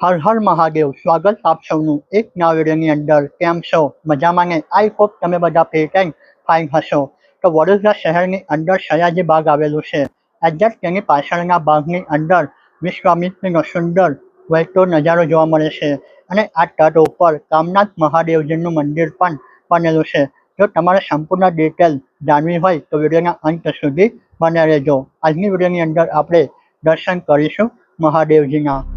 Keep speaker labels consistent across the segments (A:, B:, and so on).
A: હર હર મહાદેવ, સ્વાગત આપ સૌનું એક નવા અંદર. કેમ છો? મજામાં ને? આઈ હોપ તમે બધા ફિટ એન્ડ ફાઇન હશો. તો વડોદરા શહેરની અંદર સયાજી બાગ આવેલું છે એક્ઝેક્ટ તેની પાછળના ભાગની અંદર વિશ્વામિત્રનો સુંદર વહેતો નજારો જોવા મળે છે. અને આ તટ ઉપર કામનાથ મહાદેવજીનું મંદિર પણ બનેલું છે. જો તમારે સંપૂર્ણ ડિટેલ જાણવી હોય, તો વિડીયોના અંત સુધી બને રહેજો. આજની વિડીયોની અંદર આપણે દર્શન કરીશું મહાદેવજીના.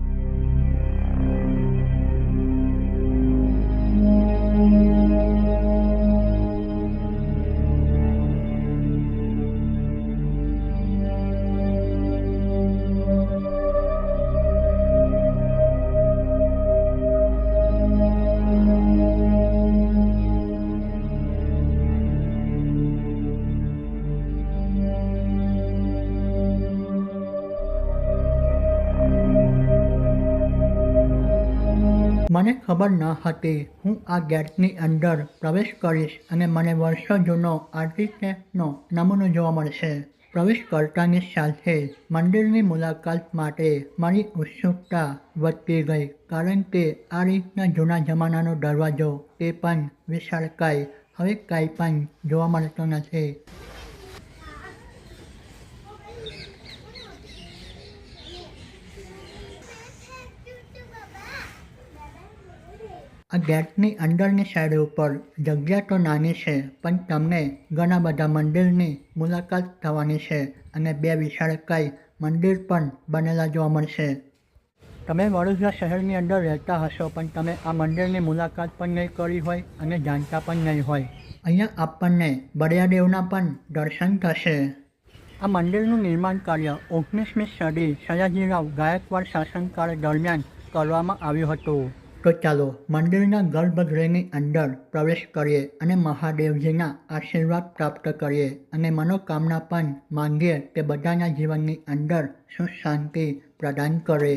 A: મને ખબર ન હતી. હું આ ગેટની અંદર પ્રવેશ કરીશ અને મને વર્ષો જૂનો આર્ટિસ્ટનો નમૂનો જોવા મળશે. પ્રવેશ કરતાની સાથે મંદિરની મુલાકાત માટે મારી ઉત્સુકતા વધતી ગઈ કારણ કે આ રીતના જૂના જમાનાનો દરવાજો તે પણ વિશાળકાય. હવે કાંઈ પણ જોવા મળતો નથી. આ ગેટની અંદરની સાઈડ ઉપર જગ્યા તો નાની છે, પણ તમને ઘણા બધા મંદિરની મુલાકાત થવાની છે અને બે વિશાળકાય મંદિર પણ બનેલા જોવા મળશે. તમે વડોદરા શહેરની અંદર રહેતા હશો, પણ તમે આ મંદિરની મુલાકાત પણ નહીં કરી હોય અને જાણતા પણ નહીં હોય. અહીંયા આપણને બળિયાદેવના પણ દર્શન થશે. આ મંદિરનું નિર્માણ કાર્ય ઓગણીસમી સદી સયાજીરાવ ગાયકવાડ શાસનકાળ દરમિયાન કરવામાં આવ્યું હતું. તો ચાલો મંદિરના ગર્ભગૃહની અંદર પ્રવેશ કરીએ અને મહાદેવજીના આશીર્વાદ પ્રાપ્ત કરીએ અને મનોકામના પણ માંગીએ કે બધાના જીવનની અંદર સુખ શાંતિ પ્રદાન કરે.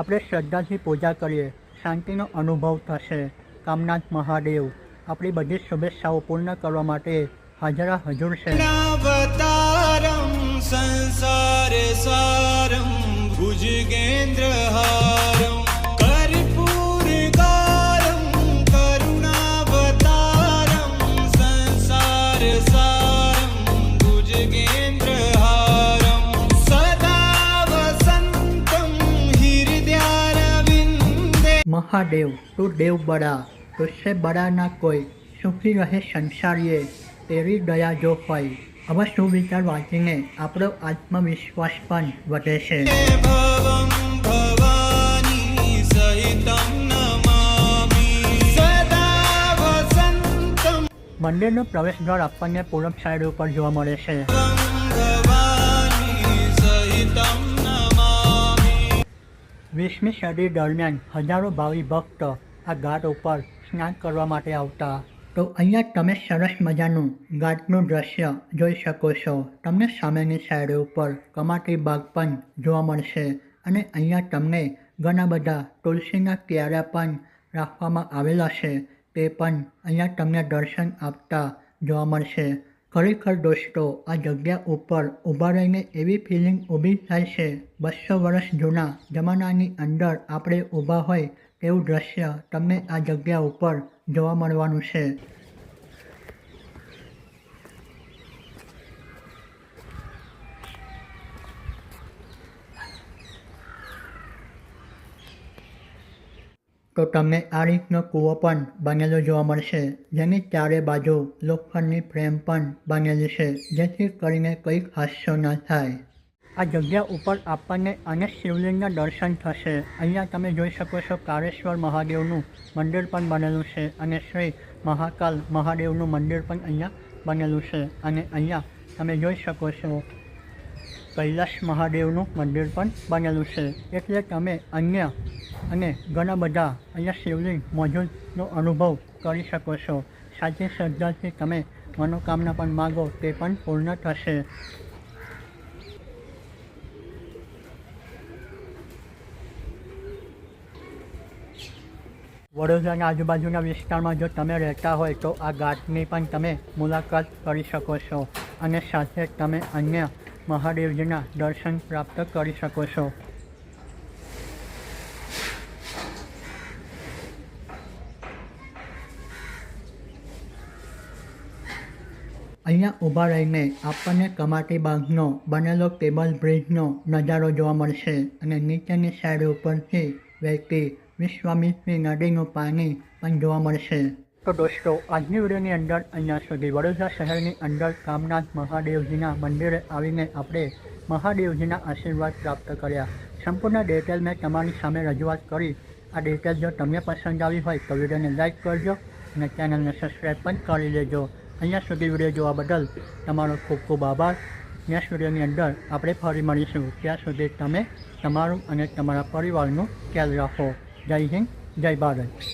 A: આપણે શ્રદ્ધાથી પૂજા કરીએ, શાંતિનો અનુભવ થશે. કામનાથ મહાદેવ, આપણી બધી શુભેચ્છાઓ પૂર્ણ કરવા માટે હાજરા હજુર છે.
B: સંસાર સારમ ભુજગેન્દ્ર
A: મહાદેવ, તું દેવ બડા તુસે બડા ના કોઈ, સુખી રહે સંસારીએ, તેરી દયા જો હોય. આવા સુવિચાર વાંચીને આપણો આત્મવિશ્વાસ પણ વધે છે. મંદિરનું પ્રવેશ દ્વાર આપણને પૂરબ સાઈડ ઉપર જોવા મળે છે. વીસમી સદી દરમિયાન હજારો ભાવિ ભક્ત આ ઘાટ ઉપર સ્નાન કરવા માટે આવતા. તો અહીંયા તમે સરસ મજાનું ઘાટનું દ્રશ્ય જોઈ શકો છો. તમને સામેની સાઈડ ઉપર કમાટી બાગ પણ જોવા મળશે અને અહીંયા તમને ઘણા બધા તુલસીના ક્યારા પણ રાખવામાં આવેલા છે. તે પણ અહીંયા તમને દર્શન આપતા જોવા મળશે. ખરેખર દોસ્તો આ જગ્યા ઉપર ઊભા રહીને એવી ફિલિંગ ઊભી થાય છે, બસો વર્ષ જૂના જમાનાની અંદર આપણે ઊભા હોય તેવું દ્રશ્ય તમને આ જગ્યા ઉપર જોવા મળવાનું છે. તો તમને આ રીતનો કૂવો પણ બનેલો જોવા મળશે, જેની ચારે બાજુ લોખંડની ફ્રેમ પણ બનેલી છે, જેથી કરીને કંઈક હાસ્યો ન થાય. આ જગ્યા ઉપર આપણને અનેક શિવલિંગના દર્શન થશે. અહીંયા તમે જોઈ શકો છો કાળેશ્વર મહાદેવનું મંદિર પણ બનેલું છે અને શ્રી મહાકાલ મહાદેવનું મંદિર પણ અહીંયા બનેલું છે. અને અહીંયા તમે જોઈ શકો છો કૈલાસ મહાદેવનું મંદિર પણ બનેલું છે. એટલે તમે અન્ય અને ઘણા બધા અહીંયા શિવલિંગ મોજૂદનો અનુભવ કરી શકો છો. સાચી શ્રદ્ધાથી તમે મનોકામના પણ માગો તે પણ પૂર્ણ થશે. વડોદરાના આજુબાજુના વિસ્તારમાં જો તમે રહેતા હોય તો આ ઘાટની પણ તમે મુલાકાત કરી શકો છો. અને સાથે તમે અન્ય મહાદેવજીના દર્શન પ્રાપ્ત કરી શકો છો. અહીંયા ઊભા રહીને આપણને કમાટી બાગનો બનેલો કેબલ બ્રિજનો નજારો જોવા મળશે અને નીચેની સાઈડ ઉપરથી વહેતી વિશ્વામિત્રી નદીનું પાણી પણ જોવા મળશે. તો દોસ્તો, આજની વિડીયોની અંદર અહીંયા સુધી વડોદરા શહેરની અંદર કામનાથ મહાદેવજીના મંદિરે આવીને આપણે મહાદેવજીના આશીર્વાદ પ્રાપ્ત કર્યા. સંપૂર્ણ ડિટેલ મેં તમારી સામે રજૂઆત કરી. આ ડિટેલ જો તમને પસંદ આવી હોય તો વિડીયોને લાઇક કરજો અને ચેનલને સબસ્ક્રાઈબ પણ કરી લેજો. અહીંયા સુધી વીડિયો જોવા બદલ તમારો ખૂબ ખૂબ આભાર. નેક્સ્ટ વિડીયોની અંદર આપણે ફરી મળીશું. ત્યાં સુધી તમે તમારું અને તમારા પરિવારનું ખ્યાલ રાખો. જય હિન્દ, જય ભારત.